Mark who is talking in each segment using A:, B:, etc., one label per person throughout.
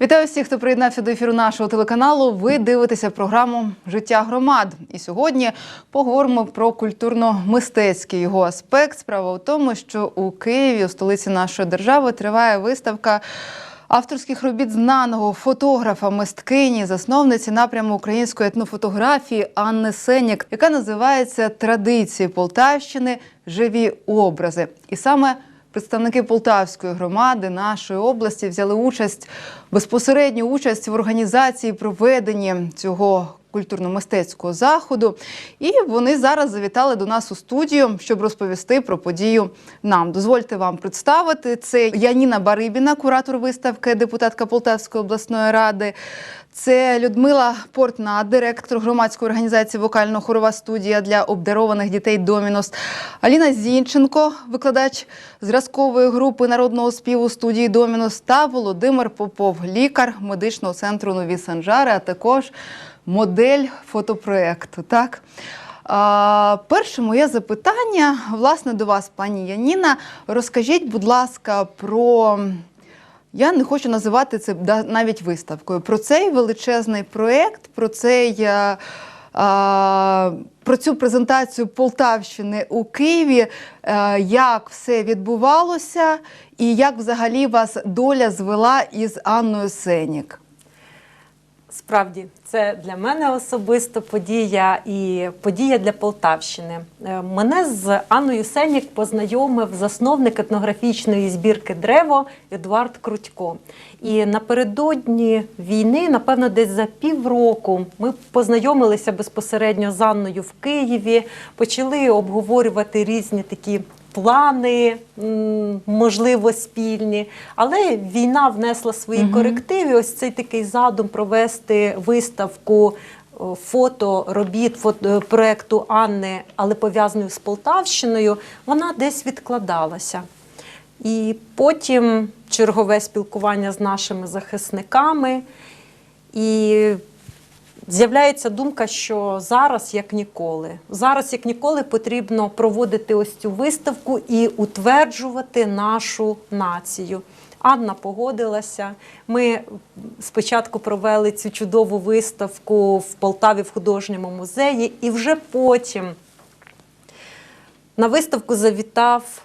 A: Вітаю всіх, хто приєднався до ефіру нашого телеканалу. Ви дивитеся програму Життя громад. І сьогодні поговоримо про культурно-мистецький його аспект. Справа в тому, що у Києві, у столиці нашої держави, триває виставка. Авторських робіт знаного фотографа, мисткині, засновниці напряму української етнофотографії Анни Сенік, яка називається Традиції Полтавщини Живі образи. І саме Представники Полтавської громади нашої області взяли участь безпосередню участь в організації проведення цього культурно-мистецького заходу. І вони зараз завітали до нас у студію, щоб розповісти про подію нам. Дозвольте вам представити це Яніна Барибіна, куратор виставки, депутатка Полтавської обласної ради. Це Людмила Портна, директор громадської організації Вокально-хорова студія для обдарованих дітей Домінос. Аліна Зінченко, викладач зразкової групи народного співу студії Домінос та Володимир Попов, лікар медичного центру Нові Санжари, а також модель фотопроекту. Так? А, перше моє запитання власне до вас, пані Яніна. Розкажіть, будь ласка, про я не хочу називати це навіть виставкою. Про цей величезний проєкт, про е, Про цю презентацію Полтавщини у Києві, е, як все відбувалося, і як взагалі вас доля звела із Анною Сенік.
B: Справді, це для мене особисто подія і подія для Полтавщини. Е, Мене з Анною Сенік познайомив засновник етнографічної збірки Древо Едуард Крутько. І напередодні війни, напевно, десь за півроку ми познайомилися безпосередньо з Анною в Києві, почали обговорювати різні такі плани, можливо, спільні. Але війна внесла свої корективи. Ось цей такий задум провести виставку фото робіт фото, проекту Анни, але пов'язаної з Полтавщиною, вона десь відкладалася. І потім чергове спілкування з нашими захисниками. І З'являється думка, що зараз як ніколи, зараз як ніколи потрібно проводити ось цю виставку і утверджувати нашу націю. Анна погодилася. Ми спочатку провели цю чудову виставку в Полтаві в художньому музеї, і вже потім на виставку завітав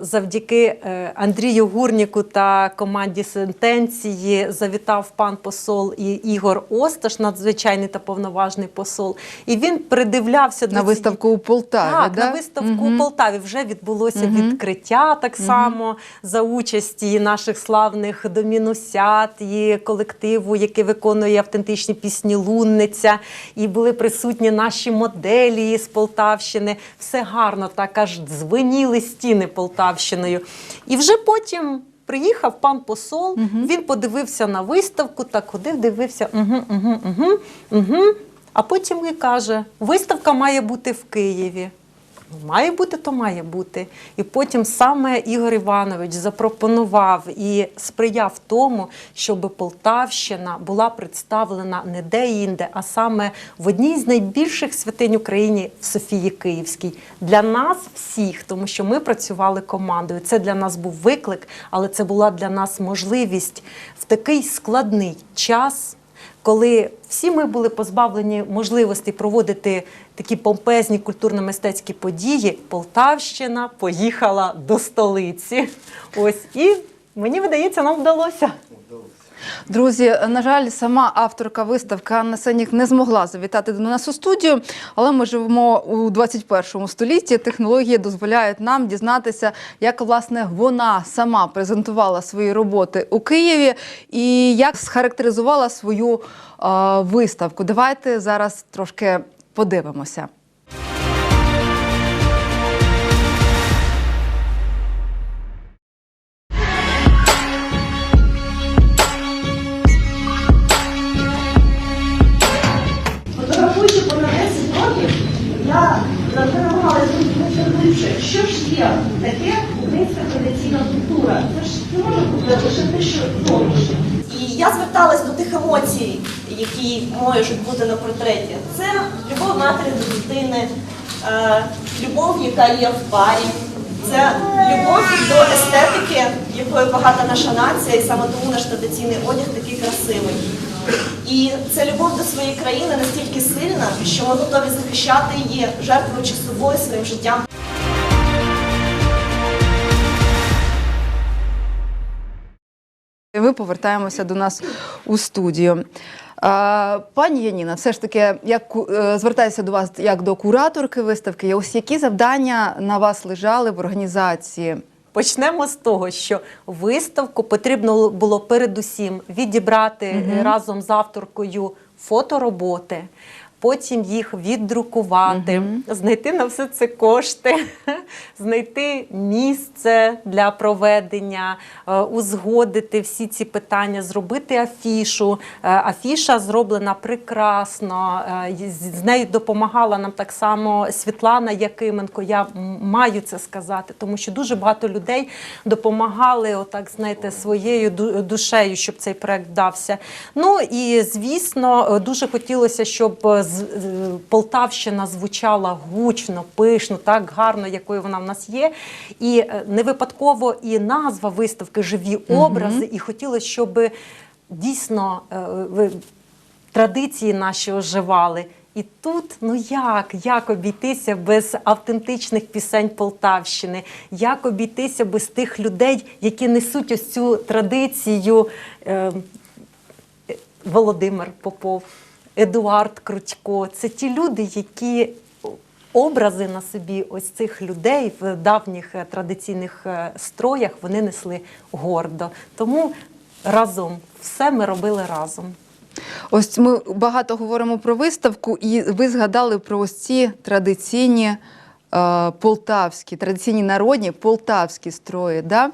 B: завдяки е, Андрію Гурніку та команді сентенції. Завітав пан посол і Ігор Осташ, надзвичайний та повноважний посол. І він придивлявся до
A: На виставку у Полтаві.
B: так,
A: да?
B: на виставку
A: Мгм.
B: у Полтаві вже відбулося
A: Мгм.
B: відкриття так само за участі наших славних домінусят і колективу, який виконує автентичні пісні Лунниця. І були присутні наші моделі з Полтавщини. Все гарно, так аж дзвеніли стіни Полтавщиною. І вже потім. Приїхав пан посол, він подивився на виставку, так ходив, дивився, угу, угу, угу, угу. А потім і каже: виставка має бути в Києві. Має бути, то має бути. І потім саме Ігор Іванович запропонував і сприяв тому, щоб Полтавщина була представлена не де-інде, а саме в одній з найбільших святинь України в Софії Київській. Для нас всіх, тому що ми працювали командою. Це для нас був виклик, але це була для нас можливість в такий складний час коли всі ми були позбавлені можливості проводити такі помпезні культурно-мистецькі події, Полтавщина поїхала до столиці. Ось і мені видається, нам вдалося.
A: Друзі, на жаль, сама авторка виставки Анна Сенік не змогла завітати до нас у студію, але ми живемо у 21 столітті. Технології дозволяють нам дізнатися, як власне вона сама презентувала свої роботи у Києві і як схарактеризувала свою е, виставку. Давайте зараз трошки подивимося.
C: Яка є в парі, Це любов до естетики, якою багата наша нація, і саме тому наш традиційний одяг такий красивий. І це любов до своєї країни настільки сильна, що ми готові захищати її, жертвуючи собою своїм життям.
A: Ми повертаємося до нас у студію. Пані Яніна, все ж таки, як е, звертаюся до вас як до кураторки виставки. Ось які завдання на вас лежали в організації?
B: Почнемо з того, що виставку потрібно було передусім відібрати угу. разом з авторкою фотороботи, потім їх віддрукувати, знайти на все це кошти, знайти місце для проведення, е, узгодити всі ці питання, зробити афішу. Е, Афіша зроблена прекрасно. е, з- нею допомагала нам так само Світлана Якименко. Я маю це сказати, тому що дуже багато людей допомагали, отак знаєте, своєю душею, щоб цей проект вдався. Ну і звісно, дуже хотілося, щоб Полтавщина звучала гучно, пишно, так гарно, якою вона в нас є. І е, не випадково і назва виставки Живі образи. І хотілося, щоб дійсно е, традиції наші оживали. І тут, ну як, як обійтися без автентичних пісень Полтавщини, як обійтися без тих людей, які несуть ось цю традицію е, Володимир Попов, Едуард Крутько. Це ті люди, які образи на собі ось цих людей в давніх е, традиційних е, строях вони несли гордо. Тому разом все ми робили разом.
A: Ось ми багато говоримо про виставку, і ви згадали про ось ці традиційні. Е, Полтавські, традиційні народні полтавські строї. Да?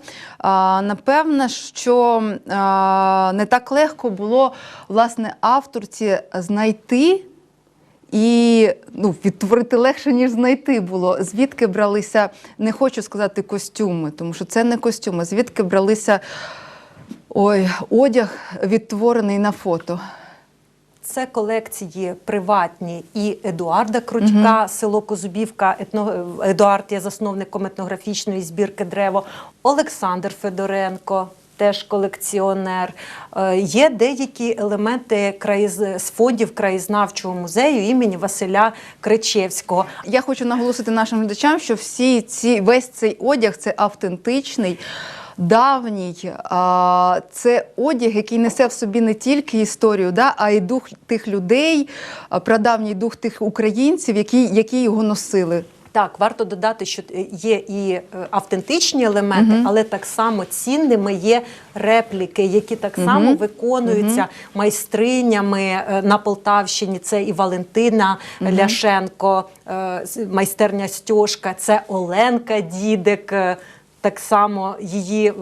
A: Напевно, що не так легко було власне авторці знайти і ну, відтворити легше, ніж знайти було. Звідки бралися, не хочу сказати костюми, тому що це не костюми, звідки бралися ой, одяг, відтворений на фото.
B: Це колекції приватні і Едуарда Крутька, село Козубівка. Етно... Едуард є засновником етнографічної збірки Древо. Олександр Федоренко. Теж колекціонер. Е, Є деякі елементи краєз... з фондів краєзнавчого музею імені Василя Кричевського.
A: Я хочу наголосити нашим глядачам, що всі ці весь цей одяг це автентичний. Давній а, це одяг, який несе в собі не тільки історію, да, а й дух тих людей, прадавній дух тих українців, які, які його носили.
B: Так, варто додати, що є і е, автентичні елементи, але так само цінними є репліки, які так само виконуються майстринями е, на Полтавщині. Це і Валентина Ляшенко, е, майстерня Стьошка, це Оленка Дідик. Так само її е,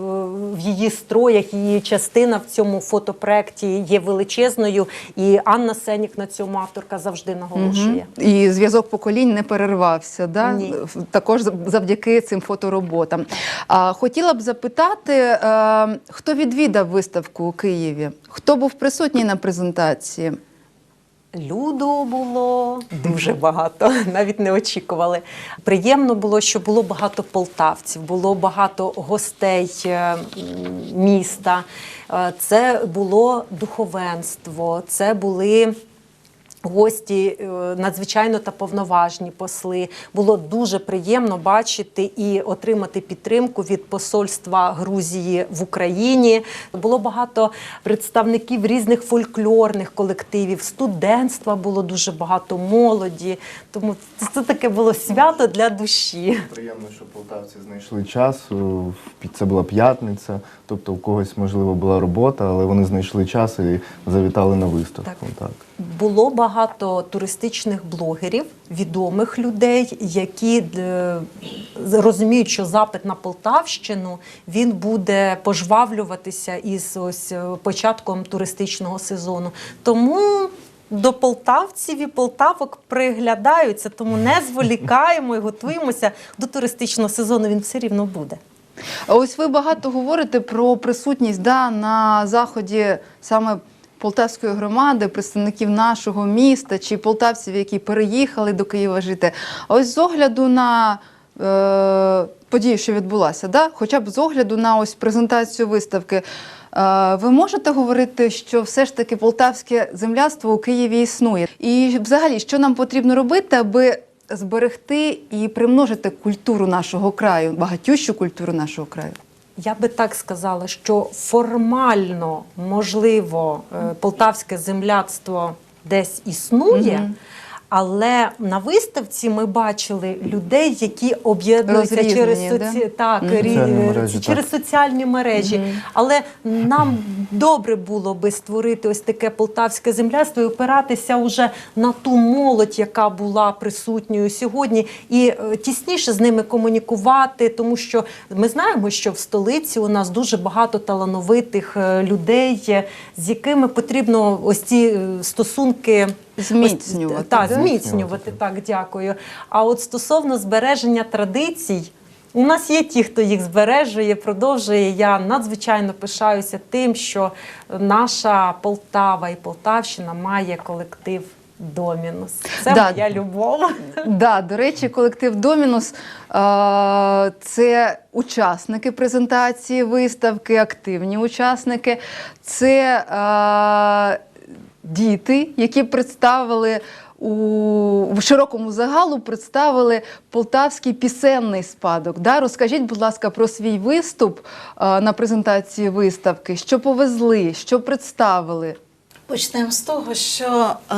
B: в її строях, її частина в цьому фотопроекті є величезною, і Анна Сенік на цьому авторка завжди наголошує.
A: І зв'язок поколінь не перервався. Да?
B: Ні.
A: Також завдяки цим фотороботам. А, хотіла б запитати, е, хто відвідав виставку у Києві? Хто був присутній на презентації?
B: Люду було дуже багато, навіть не очікували. Приємно було, що було багато полтавців, було багато гостей е, міста. Е, Це було духовенство, це були. Гості е, надзвичайно та повноважні посли. Було дуже приємно бачити і отримати підтримку від посольства Грузії в Україні. Було багато представників різних фольклорних колективів, студентства було дуже багато молоді. Тому це, таке було свято для душі.
D: Приємно, що полтавці знайшли час. пі- Це була п'ятниця, тобто у когось, можливо, була робота, але вони знайшли час і завітали на виставку. Так.
B: Було багато туристичних блогерів, відомих людей, які е, розуміють, що запит на Полтавщину він буде пожвавлюватися із ось е, початком туристичного сезону. Тому до полтавців і полтавок приглядаються, тому не зволікаємо і готуємося до туристичного сезону. Він все рівно буде.
A: Ось ви багато говорите про присутність да, на заході саме полтавської громади, представників нашого міста чи полтавців, які переїхали до Києва жити. А ось з огляду на е, подію, що відбулася, да? хоча б з огляду на ось презентацію виставки. Е, ви можете говорити, що все ж таки полтавське земляцтво у Києві існує? І взагалі, що нам потрібно робити, аби зберегти і примножити культуру нашого краю, багатющу культуру нашого краю?
B: Я би так сказала, що формально можливо е, полтавське земляцтво десь існує.
A: Мгм.
B: Але на виставці ми бачили людей, які об'єднуються
A: Розрізнені,
B: через,
A: да?
B: соці... так, рі-
D: Соціальні мережі,
B: через соціальні мережі. Але нам добре було би створити ось таке полтавське земляцтво і опиратися уже на ту молодь, яка була присутньою сьогодні, і е, тісніше з ними комунікувати, тому що ми знаємо, що в столиці у нас дуже багато талановитих е, людей, з якими потрібно ось ці е, стосунки.
A: Зміцнювати,
B: так,
A: да?
B: зміцнювати, так, дякую. А от стосовно збереження традицій, у нас є ті, хто їх збережує, продовжує. Я надзвичайно пишаюся тим, що наша Полтава і Полтавщина має колектив Домінус. Це
A: Да.
B: моя любов.
A: Да, до речі, колектив Домінус це учасники презентації виставки, активні учасники. Це діти, які представили. У широкому загалу представили полтавський пісенний спадок. Да? Розкажіть, будь ласка, про свій виступ е, на презентації виставки. Що повезли, що представили?
E: Почнемо з того, що е,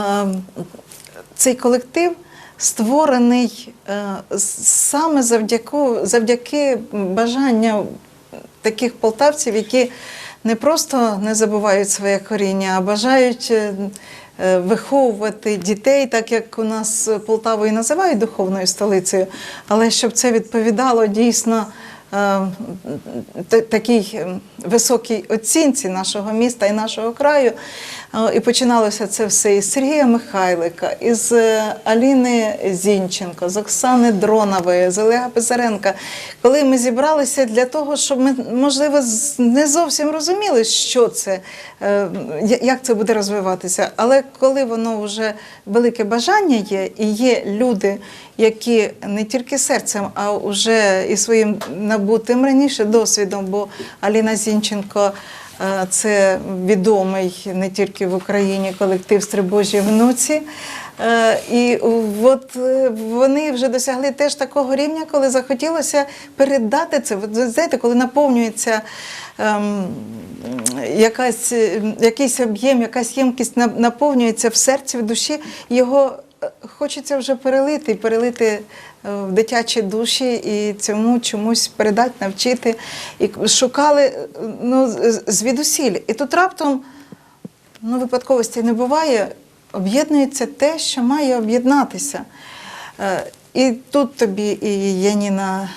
E: цей колектив створений е, саме завдяки, завдяки бажанню таких полтавців, які не просто не забувають своє коріння, а бажають е, е, виховувати дітей, так як у нас Полтаву і називають духовною столицею, але щоб це відповідало дійсно такій е, високій оцінці нашого міста і нашого краю. Е, І починалося це все із Сергія Михайлика, із е, Аліни Зінченко, з Оксани Дронової, з Олега Писаренка. Коли ми зібралися для того, щоб ми, можливо, не зовсім розуміли, що це, е, як це буде розвиватися. Але коли воно вже велике бажання є, і є люди, які не тільки серцем, а вже і своїм набутим раніше досвідом, бо Аліна Зінченко. е, Це відомий не тільки в Україні колектив Стрибожі внуці. Е, І от е, вони вже досягли теж такого рівня, коли захотілося передати це. От, знаєте, коли наповнюється ем, якась, якийсь об'єм, якась ємкість наповнюється в серці, в душі, його хочеться вже перелити, перелити е, в дитячі душі і цьому чомусь передати, навчити. І шукали е, ну, звідусіль. І тут раптом ну, випадковості не буває, об'єднується те, що має об'єднатися. Е, І тут тобі і Яніна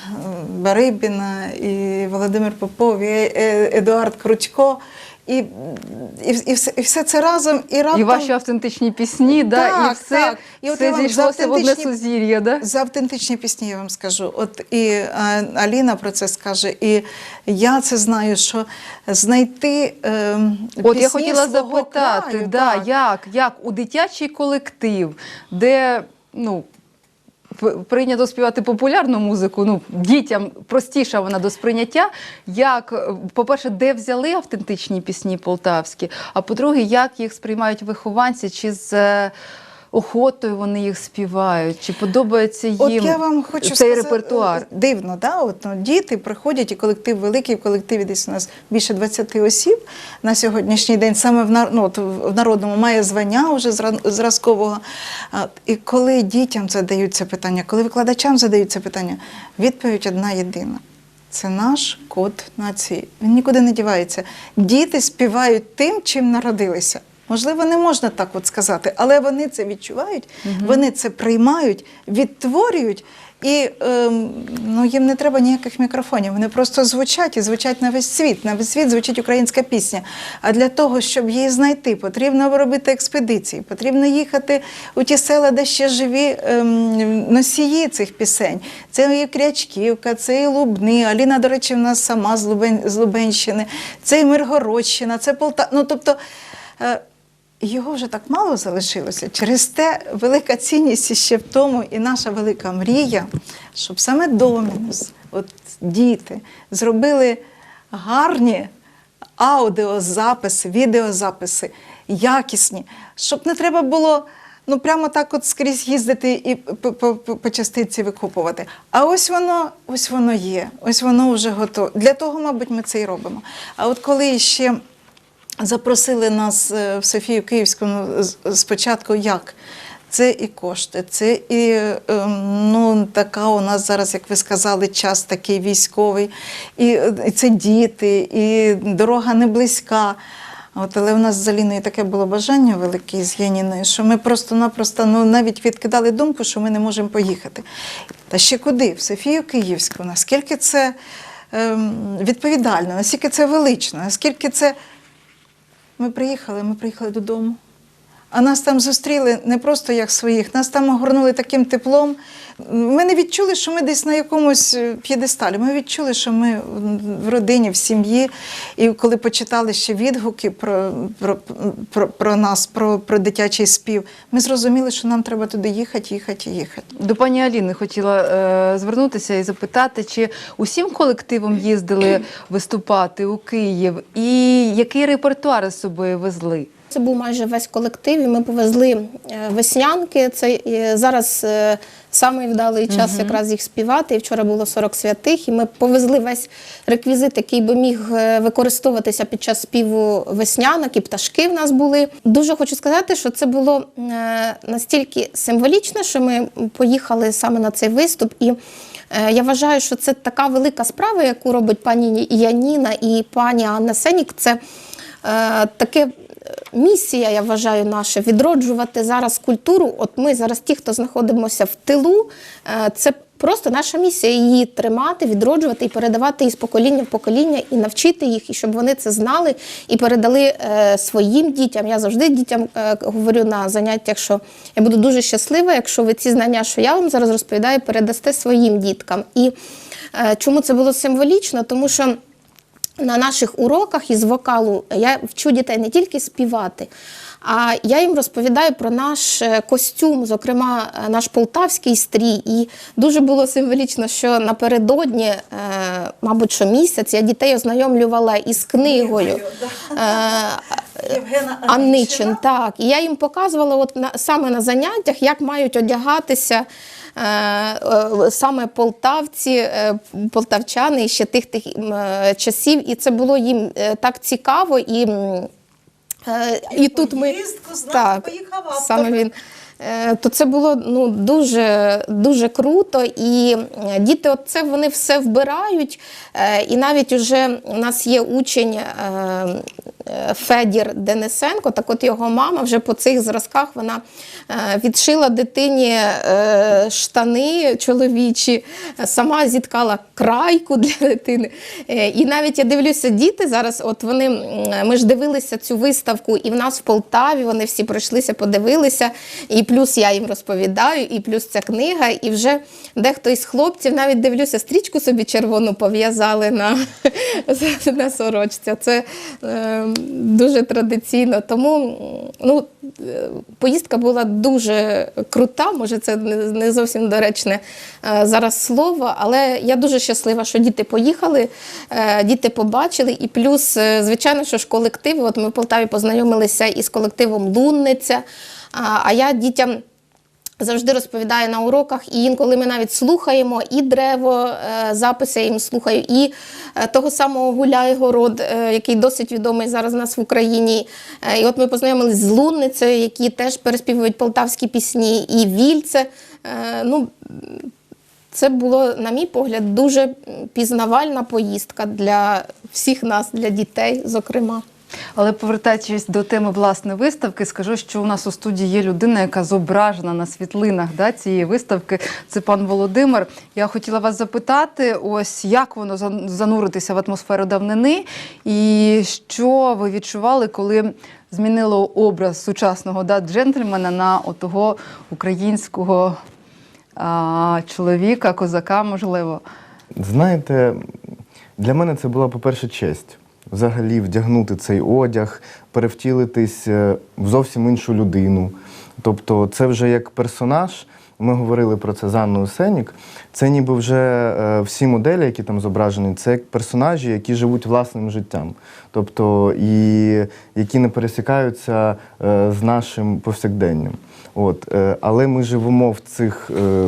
E: Барибіна, і Володимир Попов, і Едуард Кручко, і, і, і, все, і все це разом. І, раптом
A: І ваші автентичні пісні, да, і все,
E: так. І
A: все зійшлося в одне сузір'я. Да?
E: за автентичні пісні я вам скажу. От і а, Аліна про це скаже, і я це знаю, що знайти е,
A: От
E: пісні
A: я хотіла запитати,
E: краю,
A: да,
E: так.
A: як, як у дитячий колектив, де ну, прийнято співати популярну музику, ну, дітям простіша вона до сприйняття. Як, е, по-перше, де взяли автентичні пісні полтавські, а по-друге, як їх сприймають вихованці, чи з е, охотою вони їх співають, чи подобається їм
E: От я вам хочу
A: цей
E: сказати,
A: репертуар?
E: Дивно, да? От, ну, діти приходять, і колектив великий, в колективі десь у нас більше 20 осіб на сьогоднішній день, саме в, ну, от, в народному має звання вже зразкового. І коли дітям задають це питання, коли викладачам задають це питання, відповідь одна єдина. Це наш код нації. Він нікуди не дівається. Діти співають тим, чим народилися. Можливо, не можна так от сказати, але вони це відчувають, вони це приймають, відтворюють, і ем, ну, їм не треба ніяких мікрофонів. Вони просто звучать і звучать на весь світ. На весь світ звучить українська пісня. А для того, щоб її знайти, потрібно робити експедиції, потрібно їхати у ті села, де ще живі ем, носії цих пісень. Це і Крячківка, це і Лубни. Аліна, до речі, в нас сама з, Лубен, з Лубенщини, це і Миргородщина, це Полта. Ну, тобто, е, його вже так мало залишилося. Через те велика цінність ще в тому, і наша велика мрія, щоб саме Домінус, от діти, зробили гарні аудіозаписи, відеозаписи, якісні, щоб не треба було ну прямо так от скрізь їздити і по, по, частиці викупувати. А ось воно, ось воно є, ось воно вже готове. Для того, мабуть, ми це і робимо. А от коли ще запросили нас е, в Софію Київську ну, спочатку як? Це і кошти, це і ем, ну, така у нас зараз, як ви сказали, час такий військовий, і, це діти, і дорога не близька. От, але у нас з Аліною таке було бажання велике з Яніною, що ми просто-напросто ну, навіть відкидали думку, що ми не можемо поїхати. Та ще куди? В Софію Київську. Наскільки це ем, відповідально, наскільки це велично, наскільки це. Ми приїхали, ми приїхали додому. А нас там зустріли не просто як своїх, нас там огорнули таким теплом. Ми не відчули, що ми десь на якомусь е, п'єдесталі. Ми відчули, що ми в родині, в сім'ї. І коли почитали ще відгуки про, про, про, про нас, про, про дитячий спів, ми зрозуміли, що нам треба туди їхати, їхати, їхати.
A: До пані Аліни хотіла е, звернутися і запитати, чи усім колективом їздили виступати у Київ, і який репертуар з собою везли?
F: Це був майже весь колектив, і ми повезли е, веснянки. Це е, зараз е, самий вдалий час якраз їх співати. І вчора було 40 святих, і ми повезли весь реквізит, який би міг використовуватися під час співу веснянок, і пташки в нас були. Дуже хочу сказати, що це було настільки символічно, що ми поїхали саме на цей виступ. І я вважаю, що це така велика справа, яку робить пані Яніна і пані Анна Сенік. Це таке місія, я вважаю, наша відроджувати зараз культуру. От ми зараз, ті, хто знаходимося в тилу, е, це просто наша місія її тримати, відроджувати і передавати із покоління в покоління, і навчити їх, і щоб вони це знали і передали е, своїм дітям. Я завжди дітям е, говорю на заняттях, що я буду дуже щаслива, якщо ви ці знання, що я вам зараз розповідаю, передасте своїм діткам. І чому це було символічно? Тому що. На наших уроках із вокалу я вчу дітей не тільки співати, а я їм розповідаю про наш е, костюм, зокрема е, наш полтавський стрій. І дуже було символічно, що напередодні, е, мабуть, що місяць я дітей ознайомлювала із книгою. Анничин, так. І я їм показувала от саме на заняттях, як мають одягатися саме полтавці, е, полтавчани ще тих, тих е, часів. І це було їм е, так цікаво. І, е, і тут ми так,
E: поїхав
F: саме він. Е, То це було ну дуже дуже круто, і е, діти, от це вони все вбирають. Е, І навіть уже у нас є учень е, е, Федір Денисенко. Так, от його мама вже по цих зразках вона е, відшила дитині е, штани чоловічі, е, сама зіткала крайку для дитини. Е, І навіть я дивлюся, діти зараз, от вони ми ж дивилися цю виставку, і в нас в Полтаві вони всі пройшлися, подивилися. І плюс я їм розповідаю, і плюс ця книга. І вже дехто із хлопців навіть дивлюся, стрічку собі червону пов'язали на, на сорочці. Це е, дуже традиційно. Тому ну, поїздка була дуже крута. Може, це не зовсім доречне е, зараз слово, але я дуже щаслива, що діти поїхали, е, діти побачили. І плюс, е, звичайно, що ж колективи. От ми в Полтаві познайомилися із колективом Лунниця. А я дітям. Завжди розповідаю на уроках, і інколи ми навіть слухаємо і древо, е, записи я їм слухаю, і е, того самого Гуляйгород, е, який досить відомий зараз у нас в Україні. І от ми познайомились з Лунницею, які теж переспівують полтавські пісні, і Вільце. Ну, це було, на мій погляд, дуже пізнавальна поїздка для всіх нас, для дітей, зокрема.
A: Але повертаючись до теми власне виставки, скажу, що у нас у студії є людина, яка зображена на світлинах да, цієї виставки. Це пан Володимир. Я хотіла вас запитати, ось як воно зануритися в атмосферу давнини, і що ви відчували, коли змінило образ сучасного да, джентльмена на отого українського а, чоловіка, козака, можливо.
D: Знаєте, для мене це була, по-перше, честь. Взагалі вдягнути цей одяг, перевтілитись е, в зовсім іншу людину. Тобто, це вже як персонаж. Ми говорили про це з Анною Сенік. Це ніби вже е, всі моделі, які там зображені, це як персонажі, які живуть власним життям. Тобто, і які не пересікаються е, з нашим повсякденням. От, е, але ми живемо в цих е,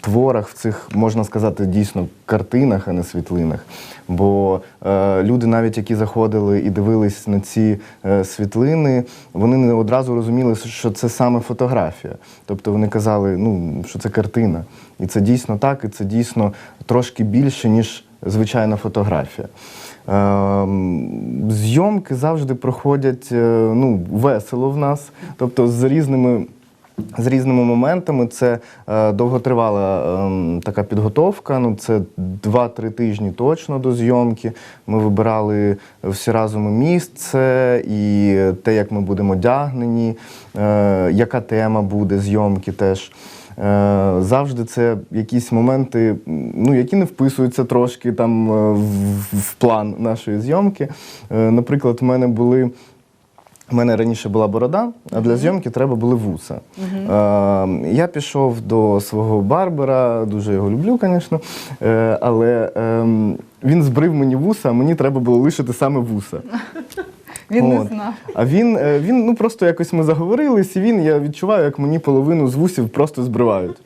D: творах, в цих, можна сказати, дійсно картинах, а не світлинах. Бо е, люди, навіть які заходили і дивились на ці е, світлини, вони не одразу розуміли, що це саме фотографія. Тобто вони казали, ну, що це картина. І це дійсно так, і це дійсно трошки більше, ніж звичайна фотографія. Ем, Зйомки завжди проходять е, ну, весело в нас, тобто з різними. З різними моментами це е, довготривала ем, така підготовка. Ну це 2-3 тижні точно до зйомки. Ми вибирали всі разом місце, і те, як ми будемо одягнені, е, яка тема буде зйомки теж. Е, завжди це якісь моменти, ну, які не вписуються трошки там е, в, в план нашої зйомки. Е, наприклад, в мене були. У мене раніше була борода, а для зйомки треба були вуса. Е, я пішов до свого барбера, дуже його люблю, звісно. Е, але ем, він збрив мені вуса, а мені треба було лишити саме вуса.
A: Він не знав.
D: А він, е, він ну просто якось ми заговорились, і він, я відчуваю, як мені половину з вусів просто збривають.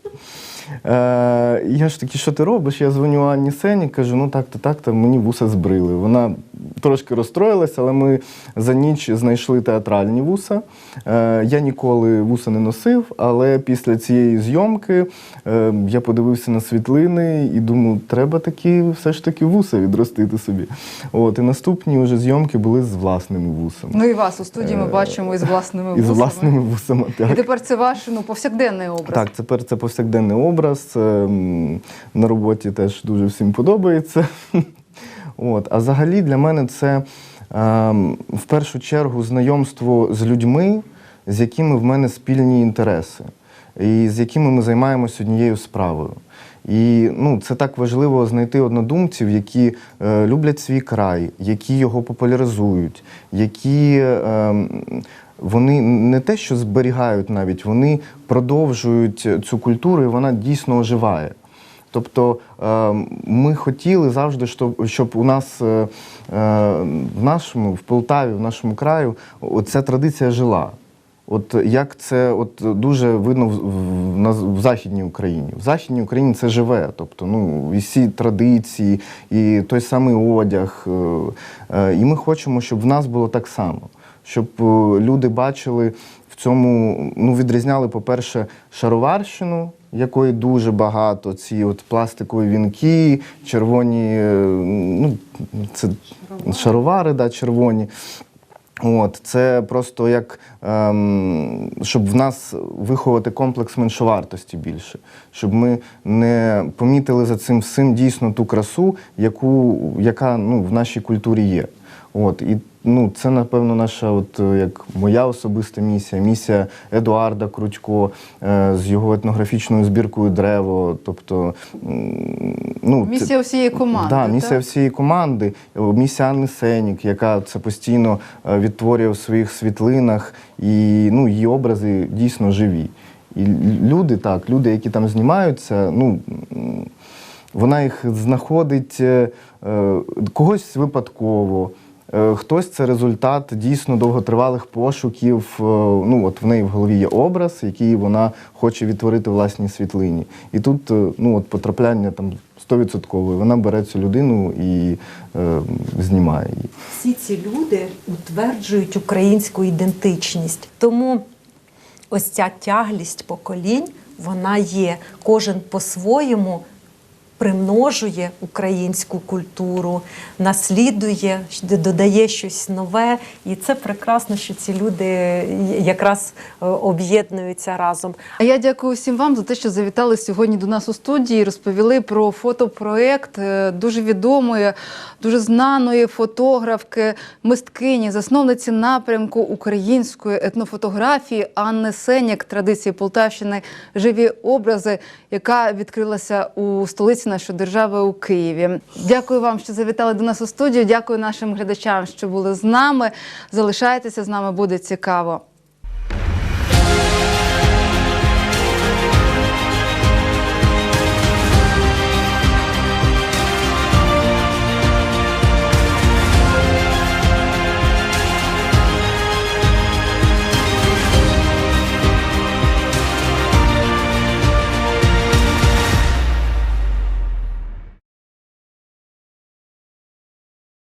D: Е, я ж такий, що ти робиш? Я дзвоню Анні Сені, кажу, ну так-то, так-то, мені вуса збрили. Вона трошки розстроїлася, але ми за ніч знайшли театральні вуса. Е, я ніколи вуса не носив, але після цієї зйомки е, я подивився на світлини і думаю, треба таки все ж таки вуса відростити собі. От, і наступні вже зйомки були з власними вусами.
A: Ну і вас у студії ми
D: Е,
A: бачимо із власними
D: і з
A: вусами.
D: власними вусами.
A: І тепер це ваш ну, повсякденний образ.
D: Так, тепер це повсякденний образ. М, На роботі теж дуже всім подобається. От. А взагалі для мене це ем, в першу чергу знайомство з людьми, з якими в мене спільні інтереси, і з якими ми займаємося однією справою. І ну, це так важливо знайти однодумців, які е, люблять свій край, які його популяризують, які ем, вони не те, що зберігають навіть, вони продовжують цю культуру, і вона дійсно оживає. Тобто е, ми хотіли завжди, щоб, у нас е, е, в нашому, в Полтаві, в нашому краю, ця традиція жила. От як це от дуже видно в, в, в Західній Україні. В Західній Україні це живе. Тобто, ну, і всі традиції, і той самий одяг. І ми хочемо, щоб в нас було так само. Щоб е, люди бачили в цьому, ну, відрізняли, по-перше, шароварщину, якої дуже багато, ці от пластикові вінки, червоні, е, ну, це шаровари, да, червоні. От, це просто як ем, щоб в нас виховати комплекс меншовартості більше, щоб ми не помітили за цим всім дійсно ту красу, яку, яка ну, в нашій культурі є. От, і ну, це, напевно, наша, от, е, як моя особиста місія, місія Едуарда Крутько е, з його етнографічною збіркою Древо. Тобто, ну,
A: Місія всієї команди.
D: Да, місія
A: так?
D: всієї команди, е, місія Анни Сенік, яка це постійно е, відтворює в своїх світлинах, і ну, її образи дійсно живі. І люди, так, люди, які там знімаються, ну. Вона їх знаходить когось випадково, хтось це результат дійсно довготривалих пошуків. е, Ну, от в неї в голові є образ, який вона хоче відтворити в власній світлині. І тут е, ну, от потрапляння там 100%. Вона бере цю людину і е, знімає її.
B: Всі ці люди утверджують українську ідентичність. Тому ось ця тяглість поколінь, вона є. Кожен по-своєму примножує українську культуру, наслідує, додає щось нове. І це прекрасно, що ці люди якраз е, об'єднуються разом.
A: А я дякую всім вам за те, що завітали сьогодні до нас у студії. Розповіли про фотопроект е, дуже відомої, дуже знаної фотографки, мисткині, засновниці напрямку української етнофотографії Анни Сенyak, традиції Полтавщини, живі образи, яка відкрилася у столиці нашої держави у Києві. Дякую вам, що завітали до нас у студію. Дякую нашим глядачам, що були з нами. Залишайтеся з нами, буде цікаво.